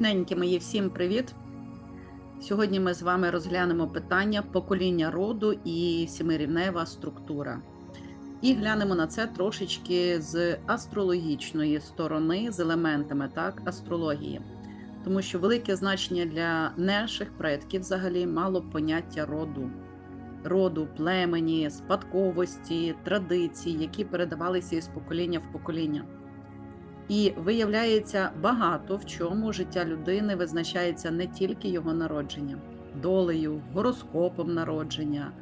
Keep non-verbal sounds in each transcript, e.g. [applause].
Рідненькі мої, всім привіт! Сьогодні ми з вами розглянемо питання покоління роду і сімирівнева структура. І глянемо на це трошечки з астрологічної сторони, з елементами так, астрології. Тому що велике значення для наших предків взагалі мало поняття роду, роду, племені, спадковості, традицій, які передавалися із покоління в покоління. І виявляється, багато в чому життя людини визначається не тільки його народженням, долею, гороскопом народження,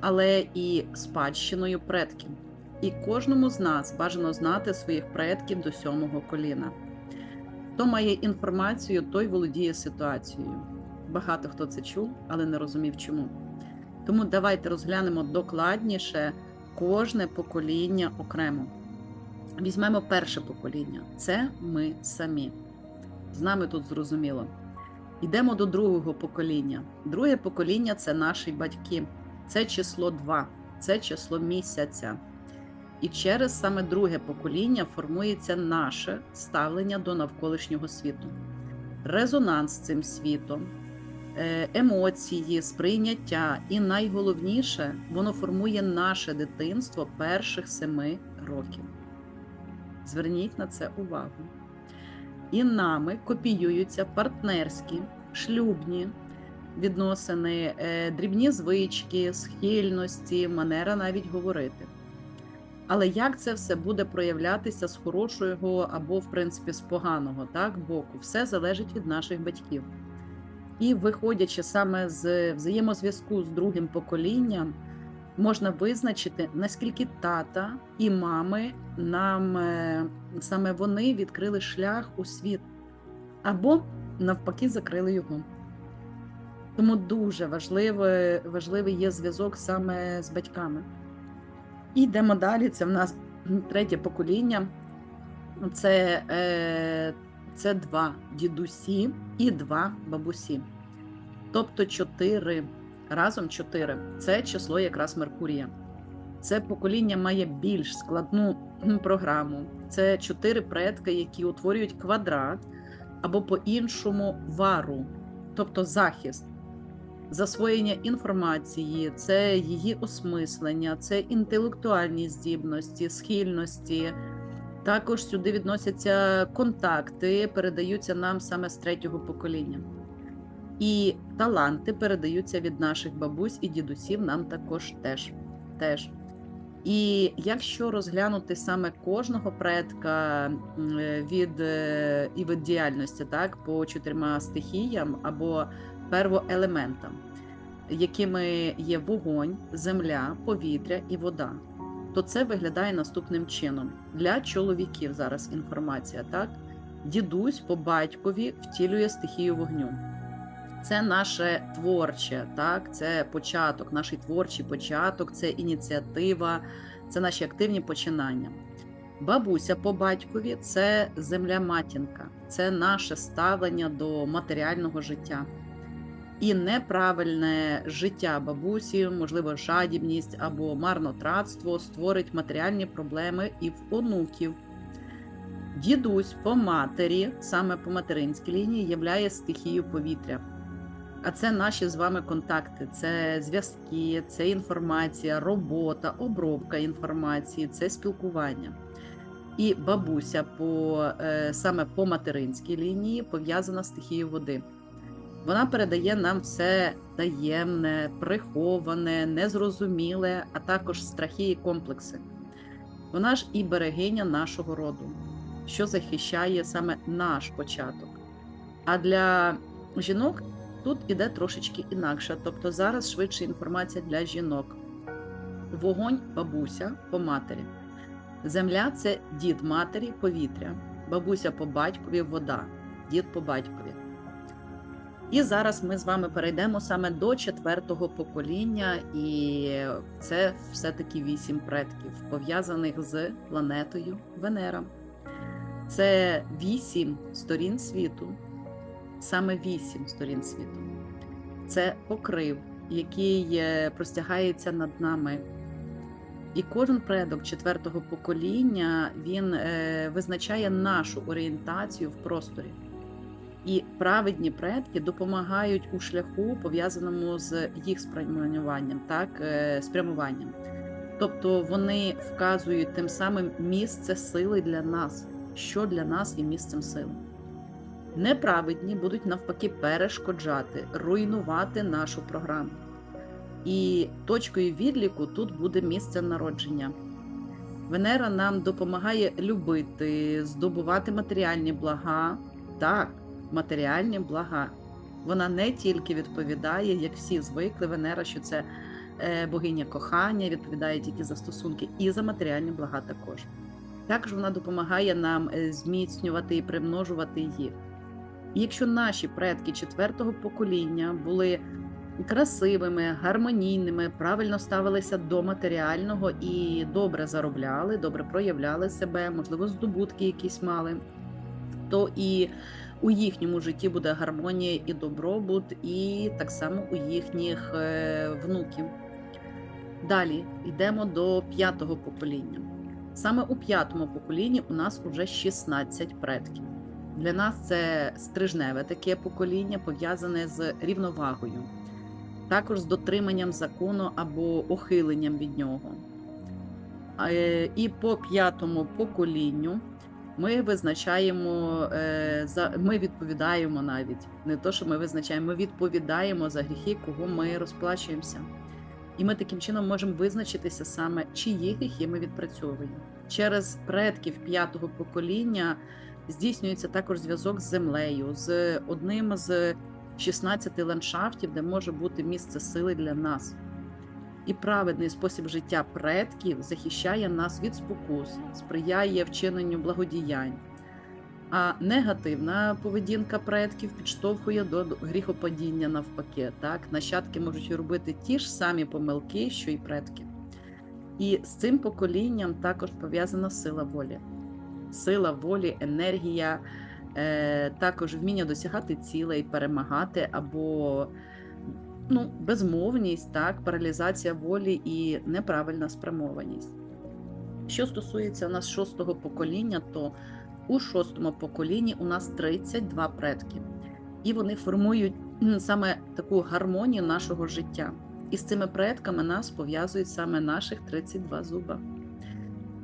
але і спадщиною предків. І кожному з нас бажано знати своїх предків до сьомого коліна. Хто має інформацію, той володіє ситуацією. Багато хто це чув, але не розумів чому. Тому давайте розглянемо докладніше кожне покоління окремо. Візьмемо перше покоління. Це ми самі. З нами тут зрозуміло. Йдемо до другого покоління. Друге покоління це наші батьки. Це число 2, це число місяця. І через саме друге покоління формується наше ставлення до навколишнього світу. Резонанс з цим світом, е, емоції, сприйняття, і найголовніше, воно формує наше дитинство перших семи років. Зверніть на це увагу. І нами копіюються партнерські, шлюбні відносини, е, дрібні звички, схильності, манера навіть говорити. Але як це все буде проявлятися з хорошого або, в принципі, з поганого так, боку, все залежить від наших батьків. І виходячи саме з взаємозв'язку з другим поколінням, можна визначити, наскільки тата і мами нам е, саме вони відкрили шлях у світ, або навпаки закрили його. Тому дуже важливий, важливий є зв'язок саме з батьками. І йдемо далі. Це в нас третє покоління. Це, е, це два дідусі і два бабусі. Тобто чотири разом 4. Це число якраз Меркурія. Це покоління має більш складну програму. Це чотири предки, які утворюють квадрат або по-іншому вару, тобто захист, засвоєння інформації, це її осмислення, це інтелектуальні здібності, схильності. Також сюди відносяться контакти, передаються нам саме з третього покоління. І таланти передаються від наших бабусь і дідусів нам також теж. теж. І якщо розглянути саме кожного предка від е, і від діяльності, так, по чотирма стихіям або первоелементам, якими є вогонь, земля, повітря і вода, то це виглядає наступним чином. Для чоловіків зараз інформація, так? Дідусь по батькові втілює стихію вогню. Це наше творче, так, це початок, наш творчий початок, це ініціатива, це наші активні починання. Бабуся по батькові це земля-матінка, це наше ставлення до матеріального життя. І неправильне життя бабусі, можливо, жадібність або марнотратство створить матеріальні проблеми і в онуків. Дідусь по матері, саме по материнській лінії, являє стихію повітря. А це наші з вами контакти, це зв'язки, це інформація, робота, обробка інформації, це спілкування. І бабуся по е, саме по материнській лінії пов'язана з стихією води. Вона передає нам все таємне, приховане, незрозуміле, а також страхи і комплекси. Вона ж і берегиня нашого роду, що захищає саме наш початок. А для жінок Тут іде трошечки інакше, тобто зараз швидше інформація для жінок. Вогонь бабуся по матері. Земля це дід матері, повітря, бабуся по батькові, вода, дід по батькові. І зараз ми з вами перейдемо саме до четвертого покоління, і це все-таки вісім предків, пов'язаних з планетою Венера. Це вісім сторін світу саме вісім сторін світу. Це покрив, який простягається над нами. І кожен предок четвертого покоління він е, визначає нашу орієнтацію в просторі. І праведні предки допомагають у шляху, пов'язаному з їх спрямуванням, так, е, спрямуванням. Тобто вони вказують тим самим місце сили для нас, що для нас є місцем сили. Неправедні будуть навпаки перешкоджати, руйнувати нашу програму. І точкою відліку тут буде місце народження. Венера нам допомагає любити, здобувати матеріальні блага. Так, матеріальні блага. Вона не тільки відповідає, як всі звикли, Венера, що це е, богиня кохання, відповідає тільки за стосунки і за матеріальні блага також. Також вона допомагає нам е, зміцнювати і примножувати їх. Якщо наші предки четвертого покоління були красивими, гармонійними, правильно ставилися до матеріального і добре заробляли, добре проявляли себе, можливо, здобутки якісь мали, то і у їхньому житті буде гармонія і добробут, і так само у їхніх е, внуків. Далі йдемо до п'ятого покоління. Саме у п'ятому поколінні у нас уже 16 предків. Для нас це стрижневе таке покоління, пов'язане з рівновагою, також з дотриманням закону або ухиленням від нього. Е, І по п'ятому поколінню ми визначаємо, е, ми відповідаємо навіть не то, що ми визначаємо, ми відповідаємо за гріхи, кого ми розплачуємося. І ми таким чином можемо визначитися саме, чиї гріхи ми відпрацьовуємо. Через предків п'ятого покоління здійснюється також зв'язок з землею, з одним з 16 ландшафтів, де може бути місце сили для нас. І праведний спосіб життя предків захищає нас від спокус, сприяє вчиненню благодіянь. А негативна поведінка предків підштовхує до гріхопадіння навпаки. Так, нащадки можуть робити ті ж самі помилки, що й предки. І з цим поколінням також пов'язана сила волі. Сила волі, енергія, е, також вміння досягати цілей, перемагати або ну, безмовність, так, паралізація волі і неправильна спрямованість. Що стосується нас шостого покоління, то у шостому поколінні у нас 32 предки, і вони формують саме таку гармонію нашого життя. І з цими предками нас пов'язують саме наших 32 зуба.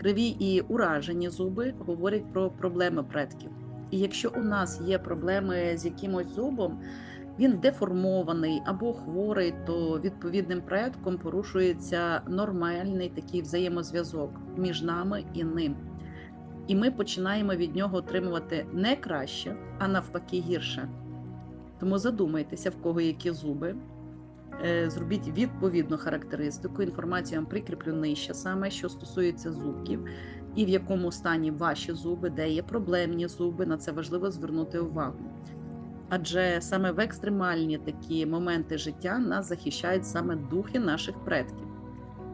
Криві і уражені зуби говорять про проблеми предків. І якщо у нас є проблеми з якимось зубом, він деформований або хворий, то відповідним предком порушується нормальний такий взаємозв'язок між нами і ним. І ми починаємо від нього отримувати не краще, а навпаки гірше. Тому задумайтеся, в кого які зуби. Е, зробіть відповідну характеристику. Інформацію вам прикріплю нижче, саме що стосується зубків, і в якому стані ваші зуби, де є проблемні зуби. На це важливо звернути увагу. Адже саме в екстремальні такі моменти життя нас захищають саме духи наших предків,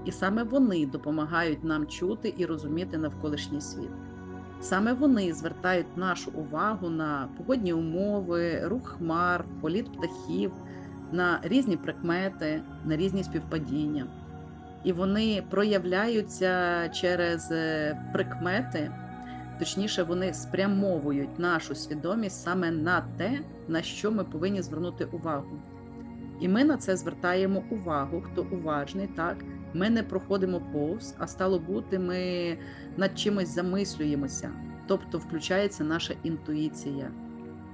і саме вони допомагають нам чути і розуміти навколишній світ. Саме вони звертають нашу увагу на погодні умови, рух хмар, політ птахів, на різні прикмети, на різні співпадіння. І вони проявляються через е, прикмети, точніше, вони спрямовують нашу свідомість саме на те, на що ми повинні звернути увагу. І ми на це звертаємо увагу, хто уважний, так ми не проходимо повз, а стало бути, ми над чимось замислюємося, тобто включається наша інтуїція.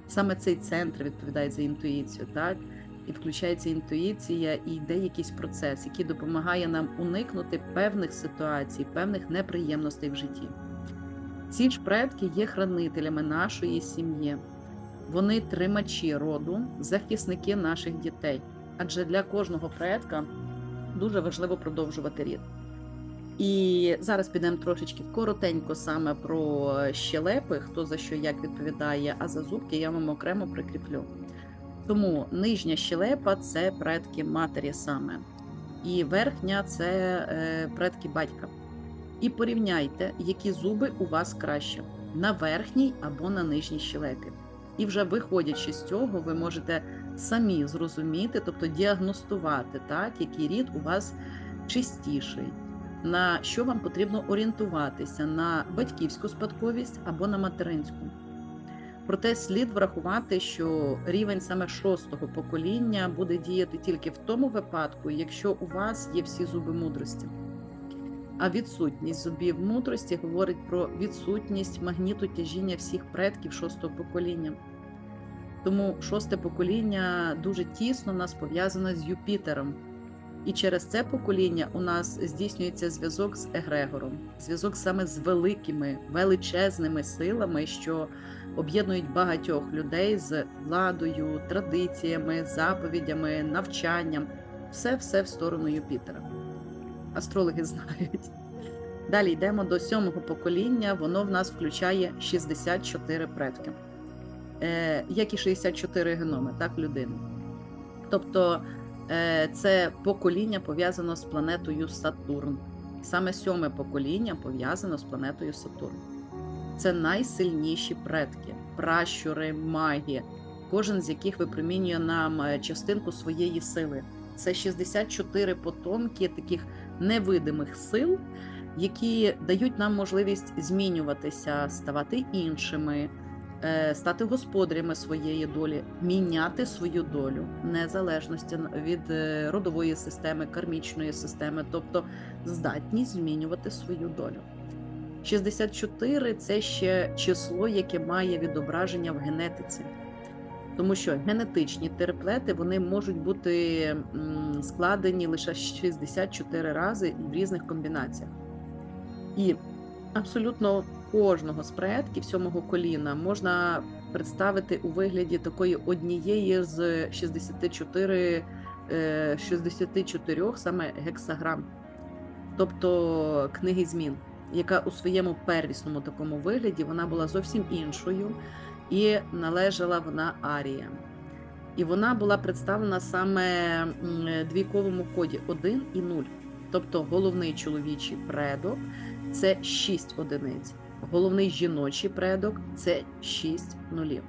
Саме цей центр відповідає за інтуїцію, так? І включається інтуїція, і йде якийсь процес, який допомагає нам уникнути певних ситуацій, певних неприємностей в житті. Ці ж предки є хранителями нашої сім'ї, вони тримачі роду, захисники наших дітей. Адже для кожного предка дуже важливо продовжувати рід. І зараз підемо трошечки коротенько саме про щелепи, хто за що як відповідає, а за зубки я вам окремо прикріплю. Тому нижня щелепа це предки матері саме, і верхня це е, предки батька. І порівняйте, які зуби у вас краще на верхній або на нижній щелепі. І вже виходячи з цього, ви можете самі зрозуміти, тобто діагностувати, так, який рід у вас чистіший, на що вам потрібно орієнтуватися на батьківську спадковість або на материнську. Проте слід врахувати, що рівень саме шостого покоління буде діяти тільки в тому випадку, якщо у вас є всі зуби мудрості. А відсутність зубів мудрості говорить про відсутність магніту тяжіння всіх предків шостого покоління. Тому шосте покоління дуже тісно в нас пов'язане з Юпітером. І через це покоління у нас здійснюється зв'язок з Егрегором, зв'язок саме з великими, величезними силами, що об'єднують багатьох людей з владою, традиціями, заповідями, навчанням. Все все в сторону Юпітера. Астрологи знають. Далі йдемо до сьомого покоління. Воно в нас включає 64 предки, е, як і 64 геноми, так, людини. Тобто це покоління пов'язано з планетою Сатурн. Саме сьоме покоління пов'язано з планетою Сатурн. Це найсильніші предки, пращури, маги, кожен з яких випромінює нам е, частинку своєї сили. Це 64 потомки таких невидимих сил, які дають нам можливість змінюватися, ставати іншими, е, стати господарями своєї долі, міняти свою долю незалежності від е, родової системи, кармічної системи, тобто здатність змінювати свою долю. 64 це ще число, яке має відображення в генетиці. Тому що генетичні триплети вони можуть бути складені лише 64 рази в різних комбінаціях. І абсолютно кожного з предків сьомого коліна можна представити у вигляді такої однієї з 64 64 саме гексаграм, тобто книги змін, яка у своєму первісному такому вигляді вона була зовсім іншою і належала вона Арія. І вона була представлена саме двійковому коді 1 і 0. Тобто головний чоловічий предок це 6 одиниць, головний жіночий предок це 6 нулів.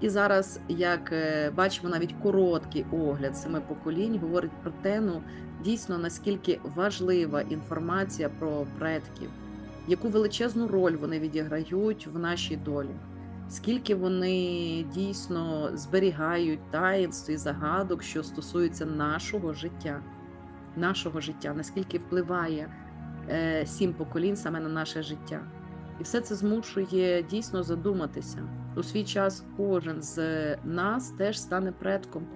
І зараз, як е, бачимо, навіть короткий огляд семи поколінь говорить про те, ну дійсно наскільки важлива інформація про предків, яку величезну роль вони відіграють в нашій долі скільки вони дійсно зберігають таїнств і загадок, що стосуються нашого життя, нашого життя, наскільки впливає сім поколінь саме на наше життя. І все це змушує дійсно задуматися. У свій час кожен з нас теж стане предком.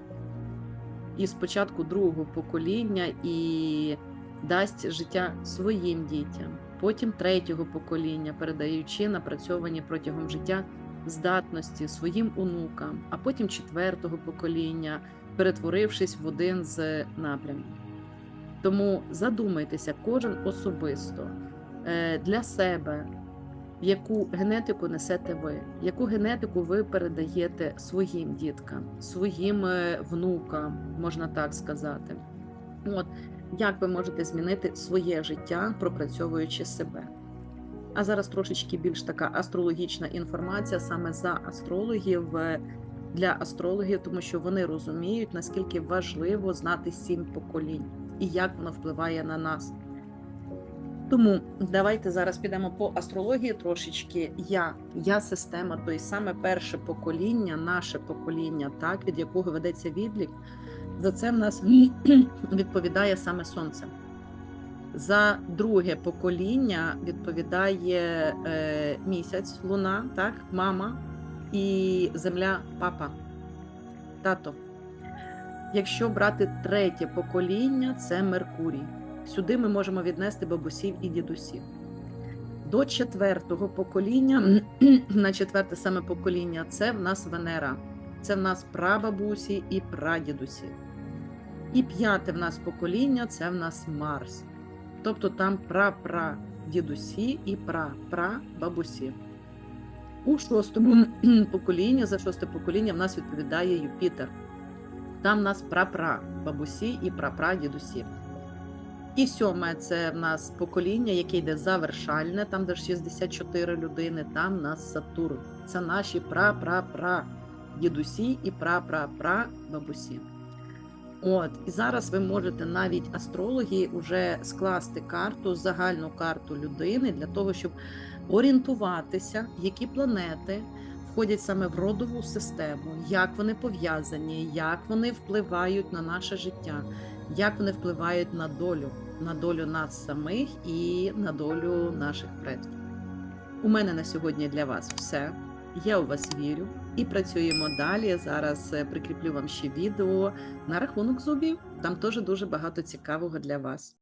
І спочатку другого покоління і дасть життя своїм дітям, потім третього покоління, передаючи напрацьовані протягом життя здатності своїм онукам, а потім четвертого покоління, перетворившись в один з напрямів. Тому задумайтеся, кожен особисто е, для себе, яку генетику несете ви, яку генетику ви передаєте своїм діткам, своїм е, внукам, можна так сказати. От як ви можете змінити своє життя, пропрацьовуючи себе. А зараз трошечки більш така астрологічна інформація саме за астрологів е, для астрологів, тому що вони розуміють, наскільки важливо знати сім поколінь і як воно впливає на нас. Тому давайте зараз підемо по астрології трошечки. Я я система, то й саме перше покоління, наше покоління, так від якого ведеться відлік. За це в нас [clears throat] відповідає саме сонце. За друге покоління відповідає е, місяць, луна, так, мама і земля папа, тато. Якщо брати третє покоління, це Меркурій. Сюди ми можемо віднести бабусів і дідусів. До четвертого покоління, [clears throat] на четверте саме покоління, це в нас Венера, це в нас прабабусі і прадідусі. І п'яте в нас покоління це в нас Марс. Тобто там пра-пра дідусі і пра-пра. У шостому [clears throat] поколінні, за шосте покоління, в нас відповідає Юпітер. Там в нас пра-пра бабусі і пра-пра дідусі. І сьоме це в нас покоління, яке йде завершальне, там де 64 людини, там в нас Сатурн. Це наші пра-пра-пра дідусі і пра-пра-пра бабусі. От і зараз ви можете навіть астрологи вже скласти карту, загальну карту людини для того, щоб орієнтуватися, які планети входять саме в родову систему, як вони пов'язані, як вони впливають на наше життя, як вони впливають на долю, на долю нас самих і на долю наших предків. У мене на сьогодні для вас все. Я у вас вірю і працюємо далі. Зараз е, прикріплю вам ще відео на рахунок зубів. Там теж дуже багато цікавого для вас.